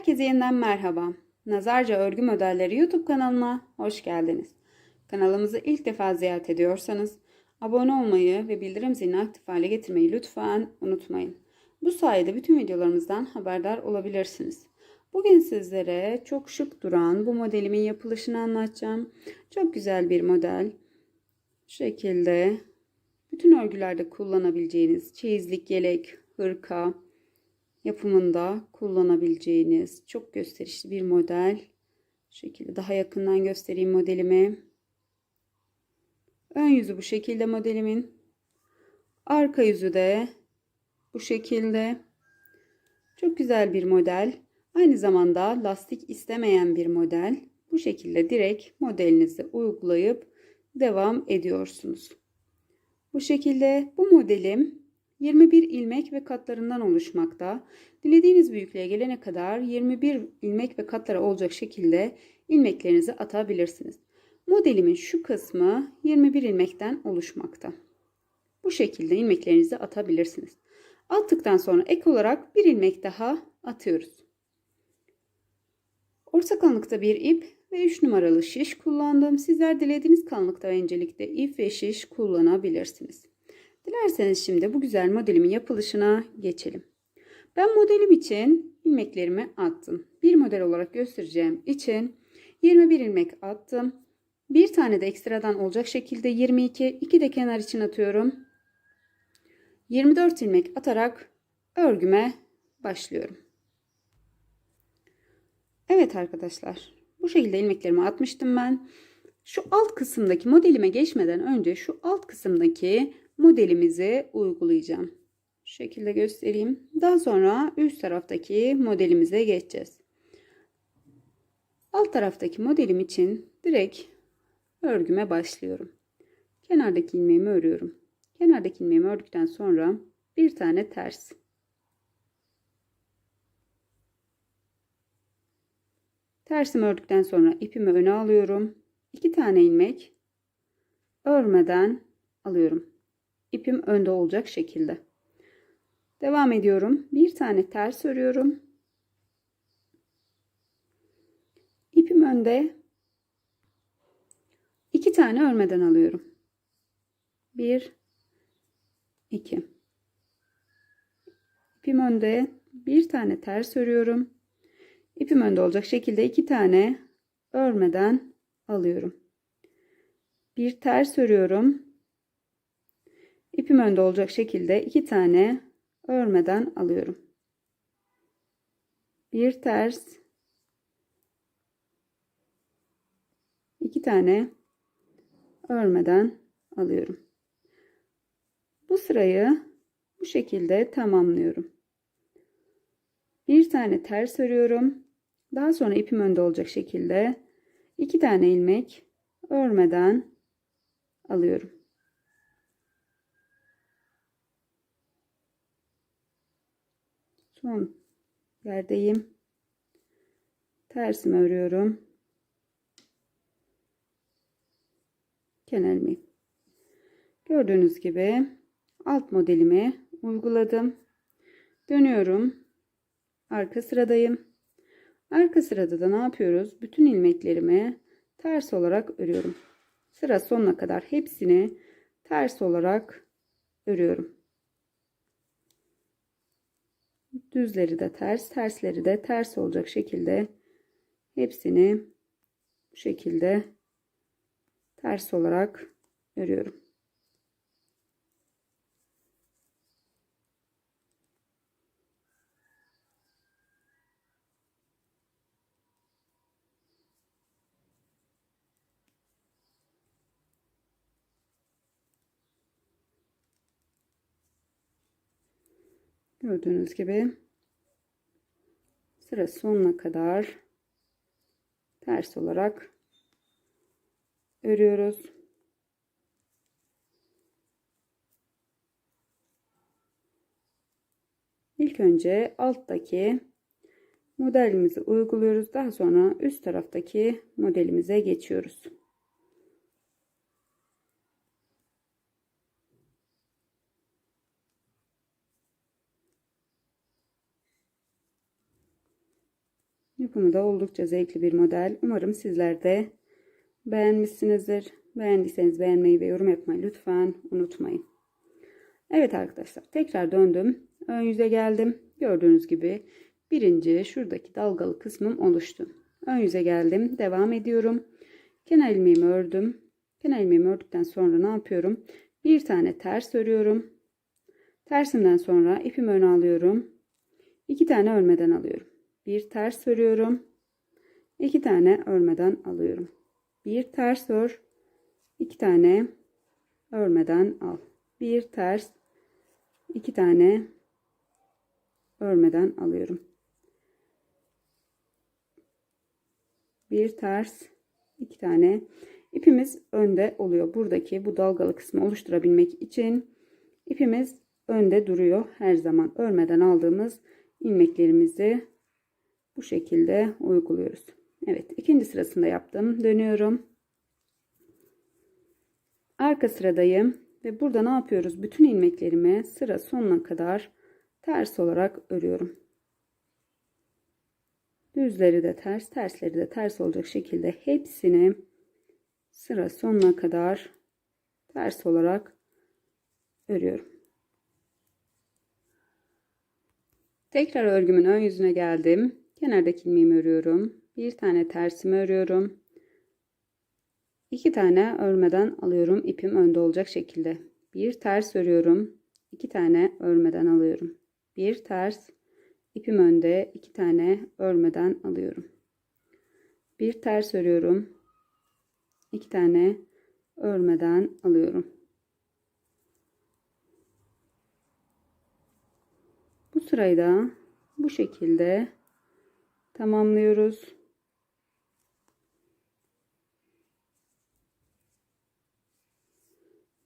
Herkese yeniden merhaba. Nazarca Örgü Modelleri YouTube kanalıma hoş geldiniz. Kanalımızı ilk defa ziyaret ediyorsanız abone olmayı ve bildirim zilini aktif hale getirmeyi lütfen unutmayın. Bu sayede bütün videolarımızdan haberdar olabilirsiniz. Bugün sizlere çok şık duran bu modelimin yapılışını anlatacağım. Çok güzel bir model. Şu şekilde bütün örgülerde kullanabileceğiniz çeyizlik, yelek, hırka, yapımında kullanabileceğiniz çok gösterişli bir model. Şu şekilde daha yakından göstereyim modelimi. Ön yüzü bu şekilde modelimin. Arka yüzü de bu şekilde. Çok güzel bir model. Aynı zamanda lastik istemeyen bir model. Bu şekilde direkt modelinizi uygulayıp devam ediyorsunuz. Bu şekilde bu modelim 21 ilmek ve katlarından oluşmakta. Dilediğiniz büyüklüğe gelene kadar 21 ilmek ve katları olacak şekilde ilmeklerinizi atabilirsiniz. Modelimin şu kısmı 21 ilmekten oluşmakta. Bu şekilde ilmeklerinizi atabilirsiniz. Attıktan sonra ek olarak bir ilmek daha atıyoruz. Orta kalınlıkta bir ip ve 3 numaralı şiş kullandım. Sizler dilediğiniz kalınlıkta ve incelikte ip ve şiş kullanabilirsiniz. Dilerseniz şimdi bu güzel modelimin yapılışına geçelim. Ben modelim için ilmeklerimi attım. Bir model olarak göstereceğim için 21 ilmek attım. Bir tane de ekstradan olacak şekilde 22, 2 de kenar için atıyorum. 24 ilmek atarak örgüme başlıyorum. Evet arkadaşlar bu şekilde ilmeklerimi atmıştım ben. Şu alt kısımdaki modelime geçmeden önce şu alt kısımdaki modelimizi uygulayacağım. Şu şekilde göstereyim. Daha sonra üst taraftaki modelimize geçeceğiz. Alt taraftaki modelim için direkt örgüme başlıyorum. Kenardaki ilmeğimi örüyorum. Kenardaki ilmeğimi ördükten sonra bir tane ters. Tersimi ördükten sonra ipimi öne alıyorum. İki tane ilmek örmeden alıyorum ipim önde olacak şekilde. Devam ediyorum. Bir tane ters örüyorum. İpim önde. iki tane örmeden alıyorum. Bir, iki. İpim önde. Bir tane ters örüyorum. İpim önde olacak şekilde iki tane örmeden alıyorum. Bir ters örüyorum ipim önde olacak şekilde iki tane örmeden alıyorum. Bir ters iki tane örmeden alıyorum. Bu sırayı bu şekilde tamamlıyorum. Bir tane ters örüyorum. Daha sonra ipim önde olacak şekilde iki tane ilmek örmeden alıyorum. Son yerdeyim. Tersimi örüyorum. Kenar. Gördüğünüz gibi alt modelimi uyguladım. Dönüyorum. Arka sıradayım. Arka sırada da ne yapıyoruz? Bütün ilmeklerimi ters olarak örüyorum. Sıra sonuna kadar hepsini ters olarak örüyorum. Düzleri de ters, tersleri de ters olacak şekilde hepsini bu şekilde ters olarak örüyorum. Gördüğünüz gibi sıra sonuna kadar ters olarak örüyoruz. İlk önce alttaki modelimizi uyguluyoruz. Daha sonra üst taraftaki modelimize geçiyoruz. Yapımı da oldukça zevkli bir model. Umarım sizler de beğenmişsinizdir. Beğendiyseniz beğenmeyi ve yorum yapmayı lütfen unutmayın. Evet arkadaşlar tekrar döndüm. Ön yüze geldim. Gördüğünüz gibi birinci şuradaki dalgalı kısmım oluştu. Ön yüze geldim. Devam ediyorum. Kenar ilmeğimi ördüm. Kenar ilmeğimi ördükten sonra ne yapıyorum? Bir tane ters örüyorum. Tersimden sonra ipimi öne alıyorum. İki tane örmeden alıyorum. Bir ters örüyorum. İki tane örmeden alıyorum. Bir ters ör. iki tane örmeden al. Bir ters. iki tane örmeden alıyorum. Bir ters. iki tane. ipimiz önde oluyor. Buradaki bu dalgalı kısmı oluşturabilmek için ipimiz önde duruyor. Her zaman örmeden aldığımız ilmeklerimizi bu şekilde uyguluyoruz. Evet ikinci sırasında yaptım. Dönüyorum. Arka sıradayım ve burada ne yapıyoruz? Bütün ilmeklerimi sıra sonuna kadar ters olarak örüyorum. Düzleri de ters, tersleri de ters olacak şekilde hepsini sıra sonuna kadar ters olarak örüyorum. Tekrar örgümün ön yüzüne geldim. Kenardaki ilmeğimi örüyorum. Bir tane tersimi örüyorum. İki tane örmeden alıyorum. İpim önde olacak şekilde. Bir ters örüyorum. İki tane örmeden alıyorum. Bir ters, ipim önde. iki tane örmeden alıyorum. Bir ters örüyorum. İki tane örmeden alıyorum. Bu sırayı da bu şekilde tamamlıyoruz.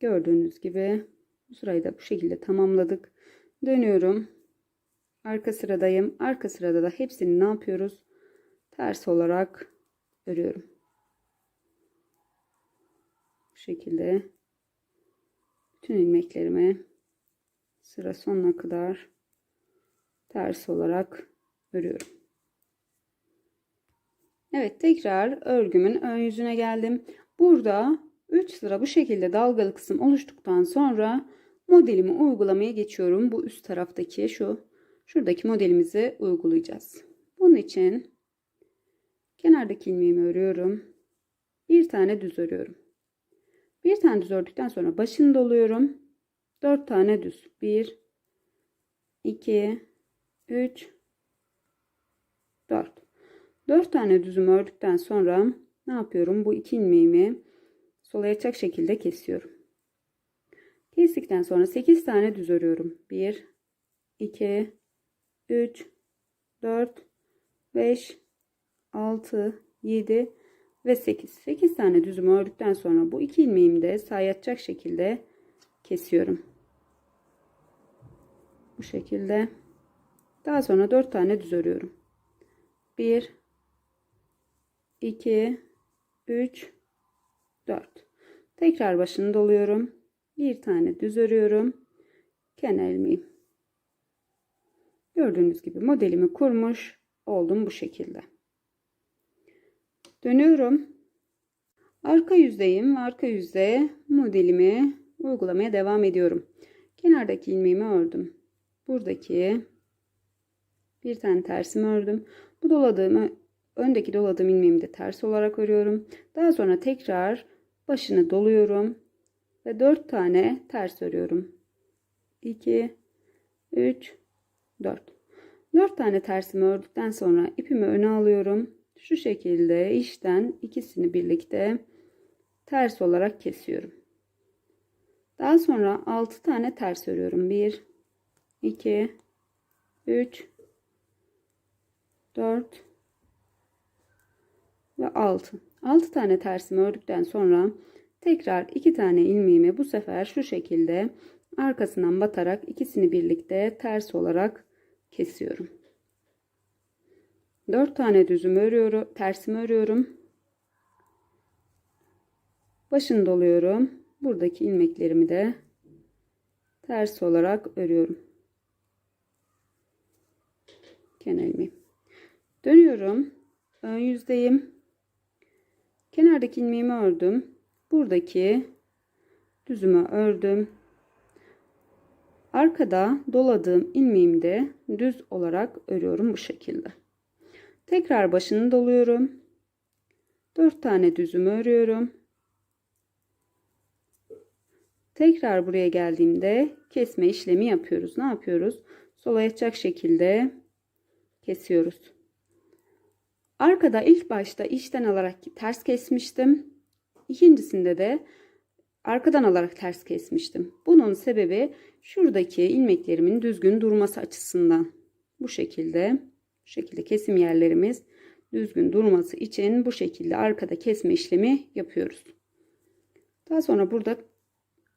Gördüğünüz gibi bu sırayı da bu şekilde tamamladık. Dönüyorum. Arka sıradayım. Arka sırada da hepsini ne yapıyoruz? Ters olarak örüyorum. Bu şekilde bütün ilmeklerimi sıra sonuna kadar ters olarak örüyorum. Evet tekrar örgümün ön yüzüne geldim. Burada 3 sıra bu şekilde dalgalı kısım oluştuktan sonra modelimi uygulamaya geçiyorum. Bu üst taraftaki şu şuradaki modelimizi uygulayacağız. Bunun için kenardaki ilmeğimi örüyorum. Bir tane düz örüyorum. Bir tane düz ördükten sonra başını doluyorum. 4 tane düz. 1 2 3 4 4 tane düzümü ördükten sonra ne yapıyorum? Bu iki ilmeğimi solayacak şekilde kesiyorum. Kestikten sonra 8 tane düz örüyorum. 1 2 3 4 5 6 7 ve 8. 8 tane düzümü ördükten sonra bu iki ilmeğimi de sayacak şekilde kesiyorum. Bu şekilde. Daha sonra 4 tane düz örüyorum. 1 2 3 4 tekrar başını doluyorum. Bir tane düz örüyorum. Kenar ilmeğim. Gördüğünüz gibi modelimi kurmuş oldum bu şekilde. Dönüyorum. Arka yüzdeyim ve arka yüzde modelimi uygulamaya devam ediyorum. Kenardaki ilmeğimi ördüm. Buradaki bir tane tersimi ördüm. Bu doladığımı öndeki doladığım ilmeğimi de ters olarak örüyorum. Daha sonra tekrar başını doluyorum ve 4 tane ters örüyorum. 2 3 4 4 tane tersimi ördükten sonra ipimi öne alıyorum. Şu şekilde işten ikisini birlikte ters olarak kesiyorum. Daha sonra 6 tane ters örüyorum. 1 2 3 4 ve 6. 6 tane tersimi ördükten sonra tekrar 2 tane ilmeğimi bu sefer şu şekilde arkasından batarak ikisini birlikte ters olarak kesiyorum. 4 tane düzümü örüyorum, tersimi örüyorum. Başını doluyorum. Buradaki ilmeklerimi de ters olarak örüyorum. Kenar ilmeği. Dönüyorum. Ön yüzdeyim. Kenardaki ilmeğimi ördüm. Buradaki düzümü ördüm. Arkada doladığım ilmeğimi de düz olarak örüyorum bu şekilde. Tekrar başını doluyorum. 4 tane düzümü örüyorum. Tekrar buraya geldiğimde kesme işlemi yapıyoruz. Ne yapıyoruz? Sola yatacak şekilde kesiyoruz. Arkada ilk başta içten alarak ters kesmiştim. İkincisinde de arkadan alarak ters kesmiştim. Bunun sebebi şuradaki ilmeklerimin düzgün durması açısından. Bu şekilde, bu şekilde kesim yerlerimiz düzgün durması için bu şekilde arkada kesme işlemi yapıyoruz. Daha sonra burada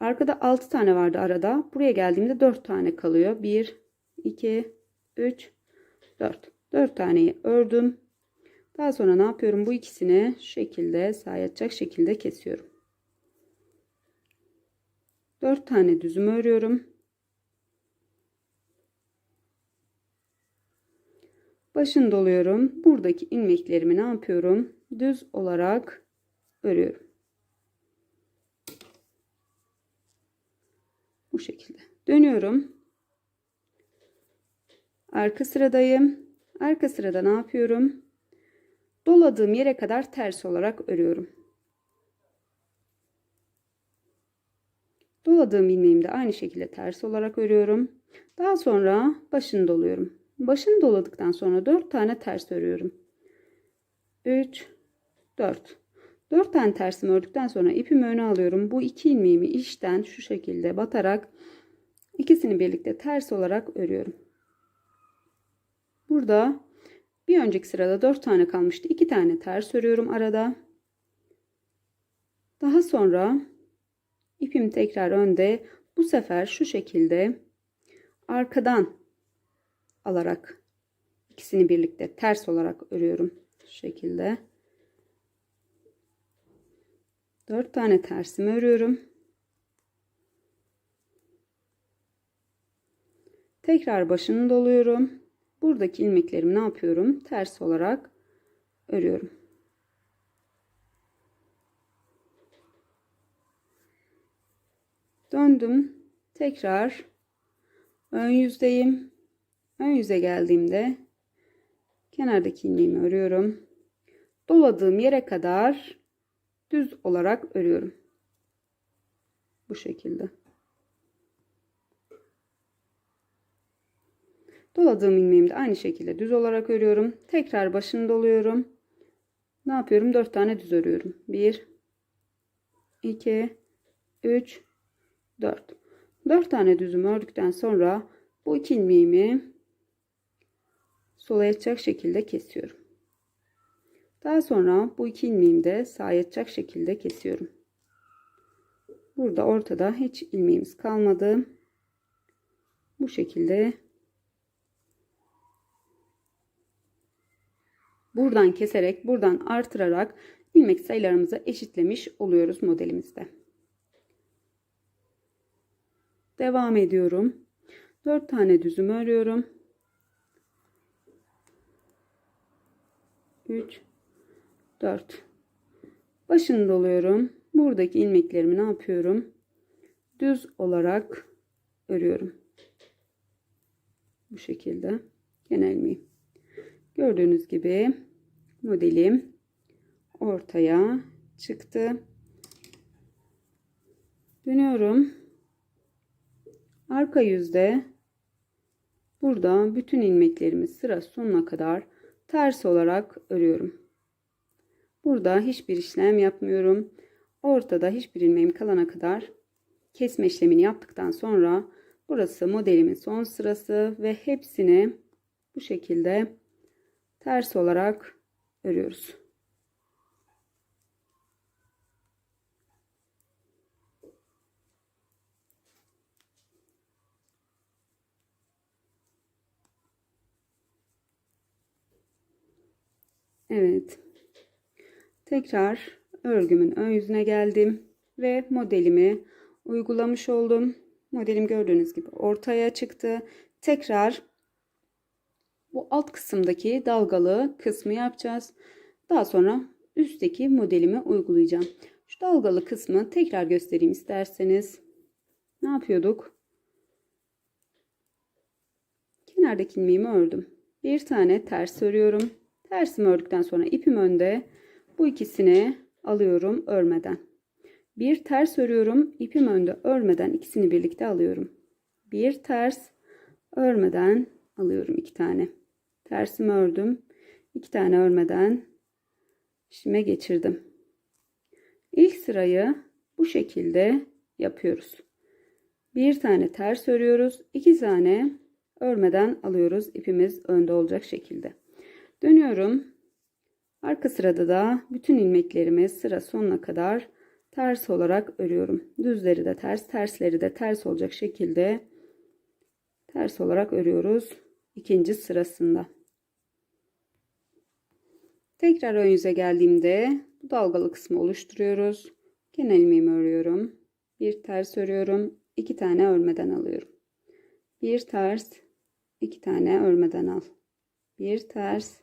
arkada 6 tane vardı arada. Buraya geldiğimde 4 tane kalıyor. 1, 2, 3, 4. 4 taneyi ördüm. Daha sonra ne yapıyorum? Bu ikisini şekilde sağa yatacak şekilde kesiyorum. 4 tane düzüm örüyorum. Başını doluyorum. Buradaki ilmeklerimi ne yapıyorum? Düz olarak örüyorum. Bu şekilde. Dönüyorum. Arka sıradayım. Arka sırada ne yapıyorum? Doladığım yere kadar ters olarak örüyorum. Doladığım ilmeğimi de aynı şekilde ters olarak örüyorum. Daha sonra başını doluyorum. Başını doladıktan sonra 4 tane ters örüyorum. 3 4 4 tane tersimi ördükten sonra ipimi öne alıyorum. Bu iki ilmeğimi içten şu şekilde batarak ikisini birlikte ters olarak örüyorum. Burada bir önceki sırada 4 tane kalmıştı. 2 tane ters örüyorum arada. Daha sonra ipim tekrar önde. Bu sefer şu şekilde arkadan alarak ikisini birlikte ters olarak örüyorum. Şu şekilde. 4 tane tersimi örüyorum. Tekrar başını doluyorum. Buradaki ilmeklerimi ne yapıyorum? Ters olarak örüyorum. Döndüm. Tekrar ön yüzdeyim. Ön yüze geldiğimde kenardaki ilmeğimi örüyorum. Doladığım yere kadar düz olarak örüyorum. Bu şekilde. Doladığım ilmeğimi de aynı şekilde düz olarak örüyorum. Tekrar başını doluyorum. Ne yapıyorum? 4 tane düz örüyorum. 1 2 3 4 4 tane düzümü ördükten sonra bu iki ilmeğimi sola yatacak şekilde kesiyorum. Daha sonra bu iki ilmeğimi de sağa yatacak şekilde kesiyorum. Burada ortada hiç ilmeğimiz kalmadı. Bu şekilde buradan keserek buradan artırarak ilmek sayılarımızı eşitlemiş oluyoruz modelimizde. Devam ediyorum. 4 tane düzüm örüyorum. 3 4 başını doluyorum. Buradaki ilmeklerimi ne yapıyorum? Düz olarak örüyorum. Bu şekilde genel ilmeği. Gördüğünüz gibi modelim ortaya çıktı. Dönüyorum. Arka yüzde burada bütün ilmeklerimi sıra sonuna kadar ters olarak örüyorum. Burada hiçbir işlem yapmıyorum. Ortada hiçbir ilmeğim kalana kadar kesme işlemini yaptıktan sonra burası modelimin son sırası ve hepsini bu şekilde ters olarak örüyoruz. Evet. Tekrar örgümün ön yüzüne geldim ve modelimi uygulamış oldum. Modelim gördüğünüz gibi ortaya çıktı. Tekrar bu alt kısımdaki dalgalı kısmı yapacağız. Daha sonra üstteki modelimi uygulayacağım. Şu dalgalı kısmı tekrar göstereyim isterseniz. Ne yapıyorduk? Kenardaki ilmeğimi ördüm. Bir tane ters örüyorum. Tersimi ördükten sonra ipim önde. Bu ikisini alıyorum örmeden. Bir ters örüyorum. ipim önde örmeden ikisini birlikte alıyorum. Bir ters örmeden alıyorum iki tane. Tersimi ördüm. iki tane örmeden işime geçirdim. İlk sırayı bu şekilde yapıyoruz. Bir tane ters örüyoruz. iki tane örmeden alıyoruz. İpimiz önde olacak şekilde. Dönüyorum. Arka sırada da bütün ilmeklerimi sıra sonuna kadar ters olarak örüyorum. Düzleri de ters, tersleri de ters olacak şekilde ters olarak örüyoruz. ikinci sırasında. Tekrar ön yüze geldiğimde bu dalgalı kısmı oluşturuyoruz. Genel ilmeğimi örüyorum. Bir ters örüyorum. iki tane örmeden alıyorum. Bir ters, iki tane örmeden al. Bir ters,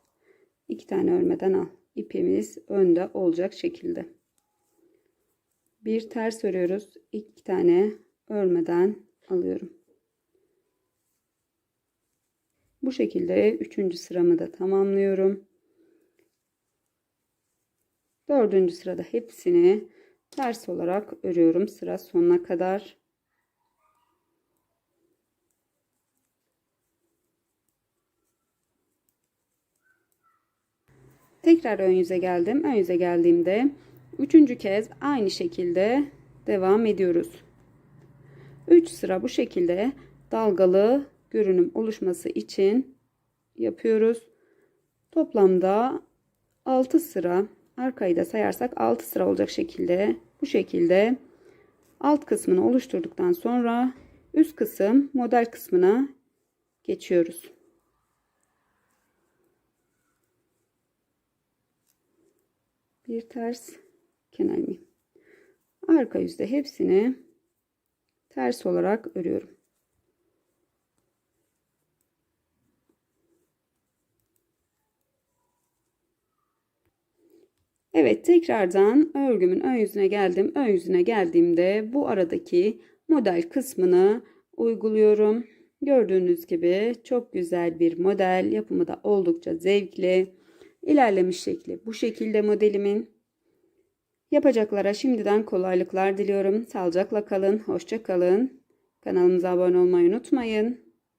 iki tane örmeden al. İpimiz önde olacak şekilde. Bir ters örüyoruz. iki tane örmeden alıyorum. Bu şekilde üçüncü sıramı da tamamlıyorum. Dördüncü sırada hepsini ters olarak örüyorum sıra sonuna kadar. Tekrar ön yüze geldim. Ön yüze geldiğimde üçüncü kez aynı şekilde devam ediyoruz. 3 sıra bu şekilde dalgalı görünüm oluşması için yapıyoruz. Toplamda 6 sıra arkayı da sayarsak 6 sıra olacak şekilde bu şekilde alt kısmını oluşturduktan sonra üst kısım model kısmına geçiyoruz. Bir ters kenar ilmeği. Arka yüzde hepsini ters olarak örüyorum. Evet tekrardan örgümün ön yüzüne geldim. Ön yüzüne geldiğimde bu aradaki model kısmını uyguluyorum. Gördüğünüz gibi çok güzel bir model. Yapımı da oldukça zevkli. İlerlemiş şekli bu şekilde modelimin. Yapacaklara şimdiden kolaylıklar diliyorum. Sağlıcakla kalın, hoşça kalın. Kanalımıza abone olmayı unutmayın.